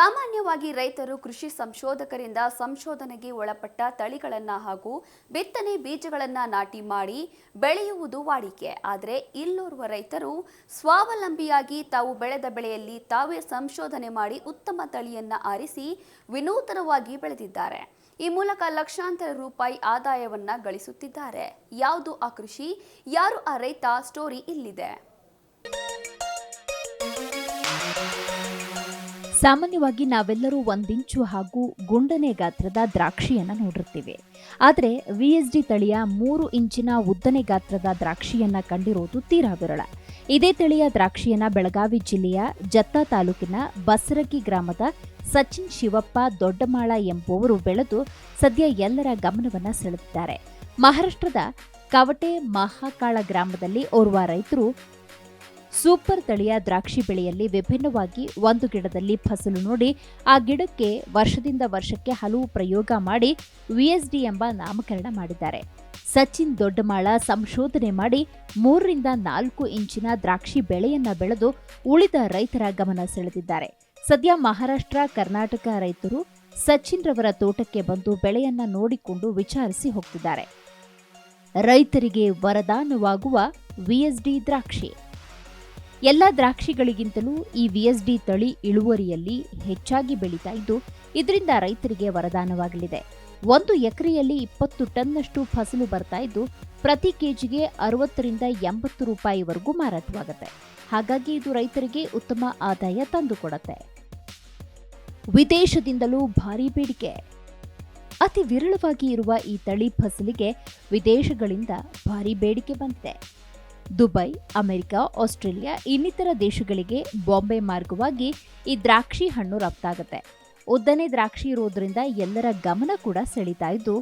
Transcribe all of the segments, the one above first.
ಸಾಮಾನ್ಯವಾಗಿ ರೈತರು ಕೃಷಿ ಸಂಶೋಧಕರಿಂದ ಸಂಶೋಧನೆಗೆ ಒಳಪಟ್ಟ ತಳಿಗಳನ್ನು ಹಾಗೂ ಬಿತ್ತನೆ ಬೀಜಗಳನ್ನು ನಾಟಿ ಮಾಡಿ ಬೆಳೆಯುವುದು ವಾಡಿಕೆ. ಆದರೆ ಇಲ್ಲೋರ್ವ ರೈತರು ಸ್ವಾವಲಂಬಿಯಾಗಿ ತಾವು ಬೆಳೆದ ಬೆಳೆಯಲ್ಲಿ ತಾವೇ ಸಂಶೋಧನೆ ಮಾಡಿ ಉತ್ತಮ ತಳಿಯನ್ನ ಆರಿಸಿ ವಿನೂತನವಾಗಿ ಬೆಳೆದಿದ್ದಾರೆ. ಈ ಮೂಲಕ ಲಕ್ಷಾಂತರ ರೂಪಾಯಿ ಆದಾಯವನ್ನ ಗಳಿಸುತ್ತಿದ್ದಾರೆ. ಯಾವುದು ಆ ಕೃಷಿ? ಯಾರು ಆ ರೈತ? ಸ್ಟೋರಿ ಇಲ್ಲಿದೆ. ಸಾಮಾನ್ಯವಾಗಿ ನಾವೆಲ್ಲರೂ ಒಂದಿಂಚು ಹಾಗೂ ಗುಂಡನೆ ಗಾತ್ರದ ದ್ರಾಕ್ಷಿಯನ್ನು ನೋಡಿರ್ತೀವಿ. ಆದರೆ ವಿಎಸ್ಡಿ ತಳಿಯ ಮೂರು ಇಂಚಿನ ಉದ್ದನೆ ಗಾತ್ರದ ದ್ರಾಕ್ಷಿಯನ್ನ ಕಂಡಿರುವುದು ತೀರಾ ವಿರಳ ಇದೇ ತಳಿಯ ದ್ರಾಕ್ಷಿಯನ್ನ ಬೆಳಗಾವಿ ಜಿಲ್ಲೆಯ ಜತ್ತ ತಾಲೂಕಿನ ಬಸರಗಿ ಗ್ರಾಮದ ಸಚಿನ್ ಶಿವಪ್ಪ ದೊಡ್ಡಮಾಳ ಎಂಬುವರು ಬೆಳೆದು ಸದ್ಯ ಎಲ್ಲರ ಗಮನವನ್ನ ಸೆಳೆದಿದ್ದಾರೆ. ಮಹಾರಾಷ್ಟ್ರದ ಕವಟೆ ಮಹಾಕಾಳ ಗ್ರಾಮದಲ್ಲಿ ಓರ್ವ ರೈತರು ಸೂಪರ್ ತಳಿಯ ದ್ರಾಕ್ಷಿ ಬೆಳೆಯಲ್ಲಿ ವಿಭಿನ್ನವಾಗಿ ಒಂದು ಗಿಡದಲ್ಲಿ ಫಸಲು ನೋಡಿ ಆ ಗಿಡಕ್ಕೆ ವರ್ಷದಿಂದ ವರ್ಷಕ್ಕೆ ಹಲವು ಪ್ರಯೋಗ ಮಾಡಿ ವಿಎಸ್ಡಿ ಎಂಬ ನಾಮಕರಣ ಮಾಡಿದ್ದಾರೆ. ಸಚಿನ್ ದೊಡ್ಡಮಾಳ ಸಂಶೋಧನೆ ಮಾಡಿ ಮೂರರಿಂದ ನಾಲ್ಕು ಇಂಚಿನ ದ್ರಾಕ್ಷಿ ಬೆಳೆಯನ್ನ ಬೆಳೆದು ಉಳಿದ ರೈತರ ಗಮನ ಸೆಳೆದಿದ್ದಾರೆ. ಸದ್ಯ ಮಹಾರಾಷ್ಟ್ರ, ಕರ್ನಾಟಕ ರೈತರು ಸಚಿನ್ ರವರ ತೋಟಕ್ಕೆ ಬಂದು ಬೆಳೆಯನ್ನ ನೋಡಿಕೊಂಡು ವಿಚಾರಿಸಿ ಹೋಗ್ತಿದ್ದಾರೆ. ರೈತರಿಗೆ ವರದಾನವಾಗುವ ವಿಎಸ್ಡಿ ದ್ರಾಕ್ಷಿ. ಎಲ್ಲ ದ್ರಾಕ್ಷಿಗಳಿಗಿಂತಲೂ ಈ ವಿಎಸ್ಡಿ ತಳಿ ಇಳುವರಿಯಲ್ಲಿ ಹೆಚ್ಚಾಗಿ ಬೆಳೀತಾ ಇದ್ದು, ಇದರಿಂದ ರೈತರಿಗೆ ವರದಾನವಾಗಲಿದೆ. ಒಂದು ಎಕರೆಯಲ್ಲಿ ಇಪ್ಪತ್ತು ಟನ್ನಷ್ಟು ಫಸಲು ಬರ್ತಾ ಇದ್ದು, ಪ್ರತಿ ಕೆಜಿಗೆ ಅರವತ್ತರಿಂದ ಎಂಬತ್ತು ರೂಪಾಯಿವರೆಗೂ ಮಾರಾಟವಾಗುತ್ತೆ. ಹಾಗಾಗಿ ಇದು ರೈತರಿಗೆ ಉತ್ತಮ ಆದಾಯ ತಂದುಕೊಡತ್ತೆ. ವಿದೇಶದಿಂದಲೂ ಭಾರಿ ಬೇಡಿಕೆ. ಅತಿ ವಿರಳವಾಗಿ ಇರುವ ಈ ತಳಿ ಫಸಲಿಗೆ ವಿದೇಶಗಳಿಂದ ಭಾರಿ ಬೇಡಿಕೆ ಬಂದಿದೆ. ದುಬೈ, ಅಮೆರಿಕ, ಆಸ್ಟ್ರೇಲಿಯಾ, ಇನ್ನಿತರ ದೇಶಗಳಿಗೆ ಬಾಂಬೆ ಮಾರ್ಗವಾಗಿ ಈ ದ್ರಾಕ್ಷಿ ಹಣ್ಣು ರಫ್ತಾಗುತ್ತೆ. ಉದ್ದನೆ ದ್ರಾಕ್ಷಿ ಇರೋದ್ರಿಂದ ಎಲ್ಲರ ಗಮನ ಕೂಡ ಸೆಳೀತಾ ಇದ್ದು,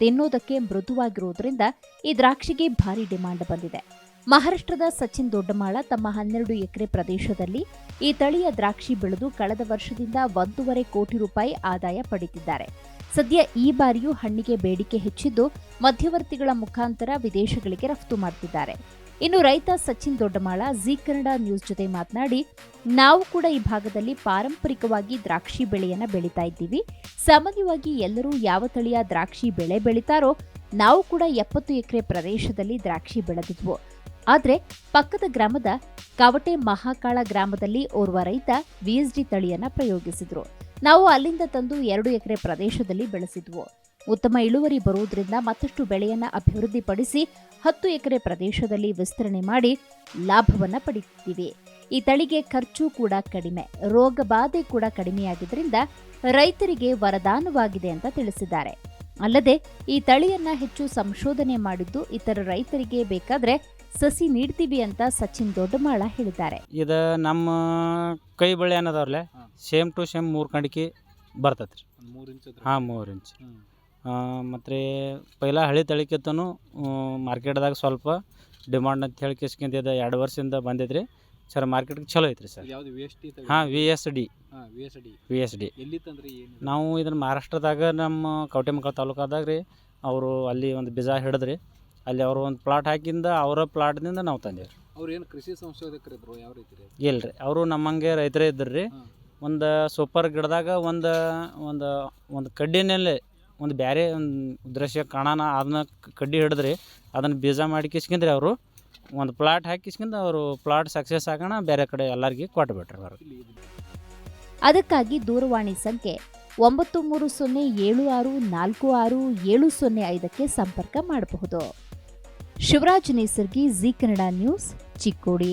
ತಿನ್ನೋದಕ್ಕೆ ಮೃದುವಾಗಿರೋದ್ರಿಂದ ಈ ದ್ರಾಕ್ಷಿಗೆ ಭಾರಿ ಡಿಮಾಂಡ್ ಬಂದಿದೆ. ಮಹಾರಾಷ್ಟ್ರದ ಸಚಿನ್ ದೊಡ್ಡಮಾಳ ತಮ್ಮ ಹನ್ನೆರಡು ಎಕರೆ ಪ್ರದೇಶದಲ್ಲಿ ಈ ತಳಿಯ ದ್ರಾಕ್ಷಿ ಬೆಳೆದು ಕಳೆದ ವರ್ಷದಿಂದ ಒಂದೂವರೆ ಕೋಟಿ ರೂಪಾಯಿ ಆದಾಯ ಪಡೆದಿದ್ದಾರೆ ಸದ್ಯ ಈ ಬಾರಿಯೂ ಹಣ್ಣಿಗೆ ಬೇಡಿಕೆ ಹೆಚ್ಚಿದ್ದು ಮಧ್ಯವರ್ತಿಗಳ ಮುಖಾಂತರ ವಿದೇಶಗಳಿಗೆ ರಫ್ತು ಮಾಡ್ತಿದ್ದಾರೆ. ಇನ್ನು ರೈತ ಸಚಿನ್ ದೊಡ್ಡಮಾಳ, ಜಿ ಕನ್ನಡ ನ್ಯೂಸ್ ಜೊತೆ ಮಾತನಾಡಿ, ನಾವು ಕೂಡ ಈ ಭಾಗದಲ್ಲಿ ಪಾರಂಪರಿಕವಾಗಿ ದ್ರಾಕ್ಷಿ ಬೆಳೆಯನ್ನ ಬೆಳೀತಾ ಇದ್ದೀವಿ. ಸಾಮಾನ್ಯವಾಗಿ ಎಲ್ಲರೂ ಯಾವ ತಳಿಯ ದ್ರಾಕ್ಷಿ ಬೆಳೆ ಬೆಳೀತಾರೋ, ನಾವು ಕೂಡ ಎಪ್ಪತ್ತು ಎಕರೆ ಪ್ರದೇಶದಲ್ಲಿ ದ್ರಾಕ್ಷಿ ಬೆಳೆದಿದ್ವು. ಆದರೆ ಪಕ್ಕದ ಗ್ರಾಮದ ಕವಟೆ ಮಹಾಕಾಳ ಗ್ರಾಮದಲ್ಲಿ ಓರ್ವ ರೈತ ವಿಎಸ್ಡಿ ತಳಿಯನ್ನ ಪ್ರಯೋಗಿಸಿದ್ರು. ನಾವು ಅಲ್ಲಿಂದ ತಂದು ಎರಡು ಎಕರೆ ಪ್ರದೇಶದಲ್ಲಿ ಬೆಳೆಸಿದ್ವು. ಉತ್ತಮ ಇಳುವರಿ ಬರುವುದರಿಂದ ಮತ್ತಷ್ಟು ಬೆಳೆಯನ್ನು ಅಭಿವೃದ್ಧಿಪಡಿಸಿ ಹತ್ತು ಎಕರೆ ಪ್ರದೇಶದಲ್ಲಿ ವಿಸ್ತರಣೆ ಮಾಡಿ ಲಾಭವನ್ನು ಪಡೆಯುತ್ತಿವೆ ಈ ತಳಿಗೆ ಖರ್ಚು ಕೂಡ ಕಡಿಮೆ ರೋಗ ಬಾಧೆ ಕೂಡ ಕಡಿಮೆಯಾಗಿದ್ದರಿಂದ ರೈತರಿಗೆ ವರದಾನವಾಗಿದೆ ಅಂತ ತಿಳಿಸಿದ್ದಾರೆ. ಅಲ್ಲದೆ ಈ ತಳಿಯನ್ನ ಹೆಚ್ಚು ಸಂಶೋಧನೆ ಮಾಡಿದ್ದು ಇತರ ರೈತರಿಗೆ ಬೇಕಾದ್ರೆ ಸಸಿ ನೀಡ್ತೀವಿ ಅಂತ ಸಚಿನ್ ದೊಡ್ಡಮಾಳ ಹೇಳಿದ್ದಾರೆ. ಇದು ನಮ್ಮ ಕೈ ಬಳ್ಳಿ ಅನ್ನೋದವ್ರಲ್ಲೇ ಸೇಮ್ ಟು ಸೇಮ್ ಮೂರು ಕಂಡಿಕೆ ಬರ್ತೈತ್ರಿ. ಹಾಂ ಮೂರು ಇಂಚ್. ಮತ್ತು ಪೈಲ ಹಳೆ ತಳಿಕಿತ್ತನು ಮಾರ್ಕೆಟ್ದಾಗ ಸ್ವಲ್ಪ ಡಿಮಾಂಡ್ ಅಂತ ಹೇಳಿ ಕಿಸ್ಕಿಂದ ಎರಡು ವರ್ಷದಿಂದ ಬಂದಿದ್ರಿ. ಸರ್ ಮಾರ್ಕೆಟ್ಗೆ ಚಲೋ ಐತ್ರಿ ಸರ್. ಯಾವ್ದು ವಿ ಎಸ್ ಟಿ ಹಾಂ ವಿ ಎಸ್ ಡಿ ಹಾಂ V S D V S D ಎಲ್ಲಿ ತಂದ್ರಿ ಏನು? ನಾವು ಇದನ್ನು ಮಹಾರಾಷ್ಟ್ರದಾಗ ನಮ್ಮ ಕವಟೆಮಕ್ಕಳ ತಾಲೂಕಾದಾಗ ರೀ ಅವರು ಅಲ್ಲಿ ಒಂದು ಬೀಜ ಹಿಡಿದ್ರಿ. ಅಲ್ಲಿ ಅವರು ಒಂದು ಪ್ಲಾಟ್ ಹಾಕಿಂದ ಅವರ ಪ್ಲಾಟ್ನಿಂದ ನಾವು ತಂದೇವ್ರಿ. ಅವ್ರು ಏನು ಕೃಷಿ ಯಾವ ರೀತಿ ಇಲ್ಲ ರೀ ಅವರು ನಮ್ಮಂಗೆ ರೈತರೇ ಇದ್ದರು ರೀ. ಒಂದು ಸೂಪರ್ ಗಿಡದಾಗ ಒಂದು ಒಂದು ಒಂದು ಕಡ್ಡಿನಲ್ಲಿ ಒಂದು ಬೇರೆ ಒಂದು ದೃಶ್ಯ ಕಾಣೋಣ ಅದನ್ನ ಕಡ್ಡಿ ಹಿಡಿದ್ರಿ ಅದನ್ನು ಬೀಜ ಮಾಡಿ ಕಿಸ್ಕೊಂಡ್ರಿ ಅವರು ಒಂದು ಪ್ಲಾಟ್ ಹಾಕಿಸ್ಕೊಂಡು ಅವರು ಪ್ಲಾಟ್ ಸಕ್ಸಸ್ ಆಗೋಣ ಬೇರೆ ಕಡೆ ಎಲ್ಲರಿಗೆ ಕೊಟ್ಬಿಟ್ರಿ ಅವರು. ಅದಕ್ಕಾಗಿ ದೂರವಾಣಿ ಸಂಖ್ಯೆ ಒಂಬತ್ತು ಮೂರು ಸೊನ್ನೆ ಏಳು ಆರು ನಾಲ್ಕು ಆರು ಏಳು ಸೊನ್ನೆ ಐದಕ್ಕೆ ಸಂಪರ್ಕ ಮಾಡಬಹುದು. Shivaraj Nesargi, G Kannada news, Chikkodi.